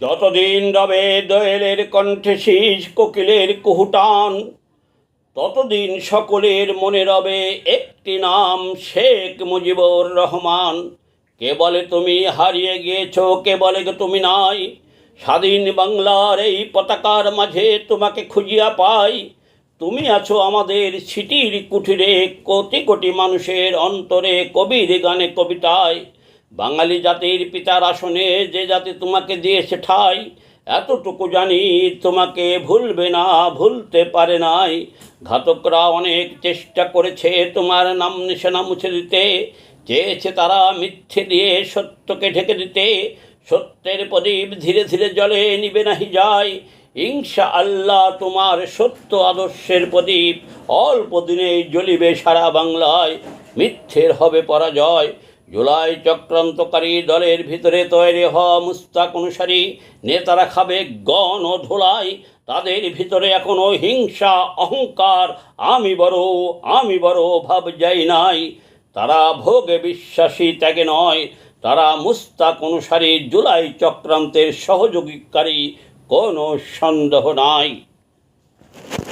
যতদিন রবে দোয়েলের কণ্ঠে শীষ, কোকিলের কুহুটান, ততদিন সকলের মনে রবে একটি নাম, শেখ মুজিবুর রহমান। কে বলে তুমি হারিয়ে গিয়েছ, কে বলে তুমি নাই? স্বাধীন বাংলার এই পতাকার মাঝে তোমাকে খুঁজিয়া পাই। তুমি আছো আমাদের সিটির কুঠিরে, কোটি কোটি মানুষের অন্তরে কবির গানে কবিতায়। বাঙালি জাতির পিতার আসনে যে জাতি তোমাকে দিয়েছে ঠাই এতটুকু জানি তোমাকে ভুলবে না, ভুলতে পারে নাই। ঘাতকরা অনেক চেষ্টা করেছে তোমার নাম নিশানা মুছে দিতে। চেয়েছে তারা মিথ্যে দিয়ে সত্যকে ঢেকে দিতে। সত্যের প্রদীপ ধীরে ধীরে জলে নিবে নাহি যায়। ইনশা আল্লাহ তোমার সত্য আদর্শের প্রদীপ অল্প দিনেই জ্বলিবে সারা বাংলায়। মিথ্যের হবে পরাজয়। জুলাই চক্রান্তকারী দলের ভিতরে তৈরি হওয়া মুস্তাক অনুসারী নেতারা খাবে গণ ও ধোলাই তাদের ভিতরে এখনও হিংসা, অহংকার, আমি বড় আমি বড় ভাব যাই নাই। তারা ভোগে বিশ্বাসী, ত্যাগে নয়। তারা মুস্তাক অনুসারী জুলাই চক্রান্তের সহযোগীকারী, কোনো সন্দেহ নাই।